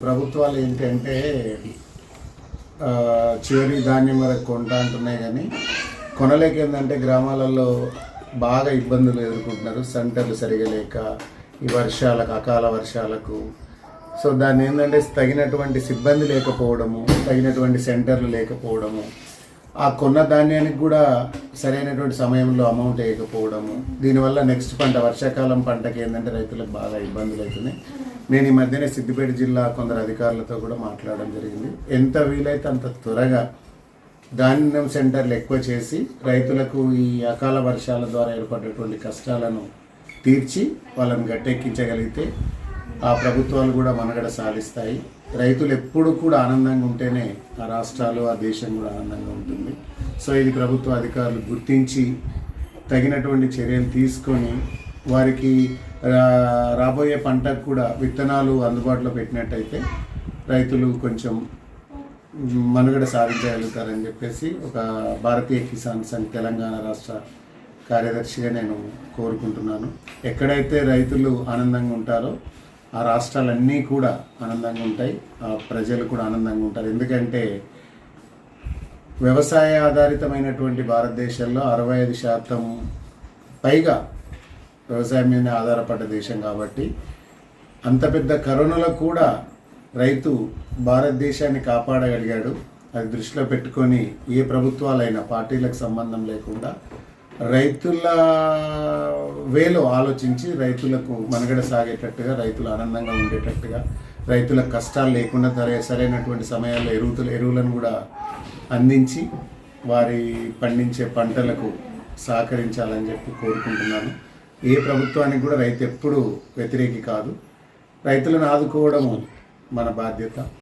ప్రభుత్వాలు ఏంటంటే చేరి చివరి ధాన్యం వరకు కొంటా అంటున్నాయి కానీ కొనలేక ఏంటంటే గ్రామాలలో బాగా ఇబ్బందులు ఎదుర్కొంటున్నారు. సెంటర్లు సరిగా లేక ఈ వర్షాలకు అకాల వర్షాలకు. సో దాన్ని ఏంటంటే తగినటువంటి సిబ్బంది లేకపోవడము తగినటువంటి సెంటర్లు లేకపోవడము ఆ కొన్న ధాన్యానికి కూడా సరైనటువంటి సమయంలో అమౌంట్ వేయకపోవడము. దీనివల్ల నెక్స్ట్ పంట వర్షాకాలం పంటకి ఏంటంటే రైతులకు బాగా ఇబ్బందులు అవుతున్నాయి నేను ఈ మధ్యనే సిద్దిపేట జిల్లా కొందరు అధికారులతో కూడా మాట్లాడడం జరిగింది. ఎంత వీలైతే అంత త్వరగా ధాన్యం సెంటర్లు ఎక్కువ చేసి రైతులకు ఈ అకాల వర్షాల ద్వారా ఏర్పడేటువంటి కష్టాలను తీర్చి వాళ్ళని గట్టెక్కించగలిగితే ఆ ప్రభుత్వాలు కూడా మనగడ సాధిస్తాయి రైతులు ఎప్పుడు కూడా ఆనందంగా ఉంటేనే ఆ రాష్ట్రాలు ఆ దేశం కూడా ఆనందంగా ఉంటుంది. సో ఇది ప్రభుత్వ అధికారులు గుర్తించి తగినటువంటి చర్యలు తీసుకొని వారికి రా- రాబోయే పంటకు కూడా విత్తనాలు అందుబాటులో పెట్టినట్టయితే రైతులు కొంచెం మనుగడ సాధించగలుగుతారని చెప్పేసి ఒక భారతీయ కిసాన్ సంఘ్ తెలంగాణ రాష్ట్ర కార్యదర్శిగా నేను కోరుకుంటున్నాను. ఎక్కడైతే రైతులు ఆనందంగా ఉంటారో ఆ రాష్ట్రాలన్నీ కూడా ఆనందంగా ఉంటాయి. ఆ ప్రజలు కూడా ఆనందంగా ఉంటారు. ఎందుకంటే వ్యవసాయ ఆధారితమైనటువంటి భారతదేశంలో అరవై ఐదు శాతం పైగా వ్యవసాయం మీద ఆధారపడ్డ దేశం కాబట్టి అంత పెద్ద కరోనాలో కూడా రైతు భారతదేశాన్ని కాపాడగలిగాడు. అది దృష్టిలో పెట్టుకొని ఏ ప్రభుత్వాలైనా పార్టీలకు సంబంధం లేకుండా రైతుల వేలో ఆలోచించి రైతులకు మనుగడ సాగేటట్టుగా రైతులు ఆనందంగా ఉండేటట్టుగా రైతుల కష్టాలు లేకుండా సరైనటువంటి సమయాల్లో ఎరువులు ఎరువులను కూడా అందించి వారి పండించే పంటలకు సహకరించాలని చెప్పి కోరుకుంటున్నాను. ఏ ప్రభుత్వానికి కూడా రైతు ఎప్పుడూ వ్యతిరేకి కాదు. రైతులను ఆదుకోవడము మన బాధ్యత.